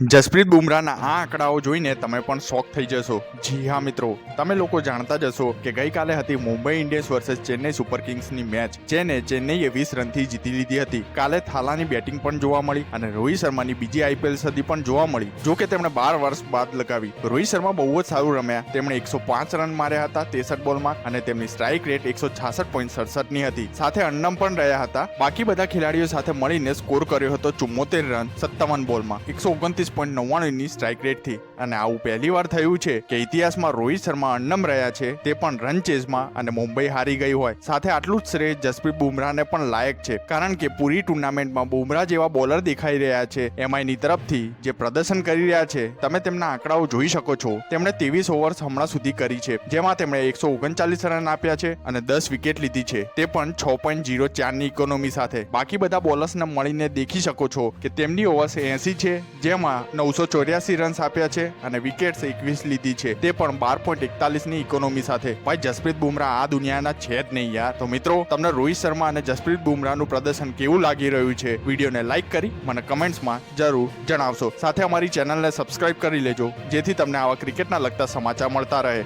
જસપ્રીત બુમરાહના આ આંકડાઓ જોઈને તમે પણ શોક થઈ જશો. જી હા મિત્રો, તમે લોકો જાણતા જશો કે ગઈકાલે હતી Mumbai Indians versus Chennai super કિંગ્સની match, જેને ચેન્નઈએ વીસ રનથી જીતી લીધી હતી. કાલે થાલાની બેટિંગ પણ જોવા મળી અને રોહિત શર્માની બીજી આઈપીએલ સદી પણ જોવા મળી. જો કે તેમણે બાર વર્ષ બાદ લગાવી. રોહિત શર્મા બહુ જ સારું રમ્યા. તેમણે એકસો પાંચ રન માર્યા હતા તેસઠ બોલમાં અને તેમની સ્ટ્રાઇક રેટ એકસો છાસઠ પોઈન્ટ સડસઠની હતી. સાથે અન્નમ પણ રહ્યા હતા. બાકી બધા ખેલાડીઓ સાથે મળીને સ્કોર કર્યો હતો ચુમ્મોતેર રન, સત્તાવન બોલમાં. એકસો ઓગણત્રીસ પોઈન્ટ નવ્વાણુંની સ્ટ્રાઇક રેટથી અને આવું પહેલીવાર થયું છે કે ઇતિહાસમાં રોહિત શર્મા અન્નમ રહ્યા છે, તે પણ રન ચેઝમાં અને મુંબઈ હારી ગઈ હોય. સાથે આટલું જ શ્રેય જસપ્રીત બુમરાહને પણ લાયક છે, કારણ કે પૂરી ટુર્નામેન્ટમાં બુમરાહ જેવા બોલર દેખાઈ રહ્યા છે. એમઆઈની તરફથી જે પ્રદર્શન કરી રહ્યા છે, તમે તેમના આંકડાઓ જોઈ શકો છો. તેમણે ત્રેવીસ ઓવર્સ હમણાં સુધી કરી છે, જેમાં તેમણે એકસો ઓગણચાલીસ રન આપ્યા છે અને દસ વિકેટ લીધી છે. તે પણ છ પોઈન્ટ જીરો ચારની ઇકોનોમી સાથે. બાકી બધા બોલર્સને મળીને દેખી શકો છો કે તેમની ઓવર્સ એસી છે, જેમાં નવસો ચોર્યાસી રન્સ આપ્યા છે અને વિકેટ્સ એકવીસ લીધી છે. તે પણ બાર પોઈન્ટ એકતાલીસની ઇકોનોમી સાથે. ભાઈ, જસપ્રીત બુમરાહ આ દુનિયાના છે જ નહીં યાર. તો મિત્રો, તમને રોહિત શર્મા અને જસપ્રીત બુમરાહનું પ્રદર્શન કેવું લાગી રહ્યું છે? વિડીયોને લાઇક કરી મને કમેન્ટ્સમાં જરૂર જણાવશો. સાથે અમારી ચેનલને સબસ્ક્રાઇબ કરી લેજો, જેથી તમને આવા ક્રિકેટના લગતા સમાચાર મળતા રહે.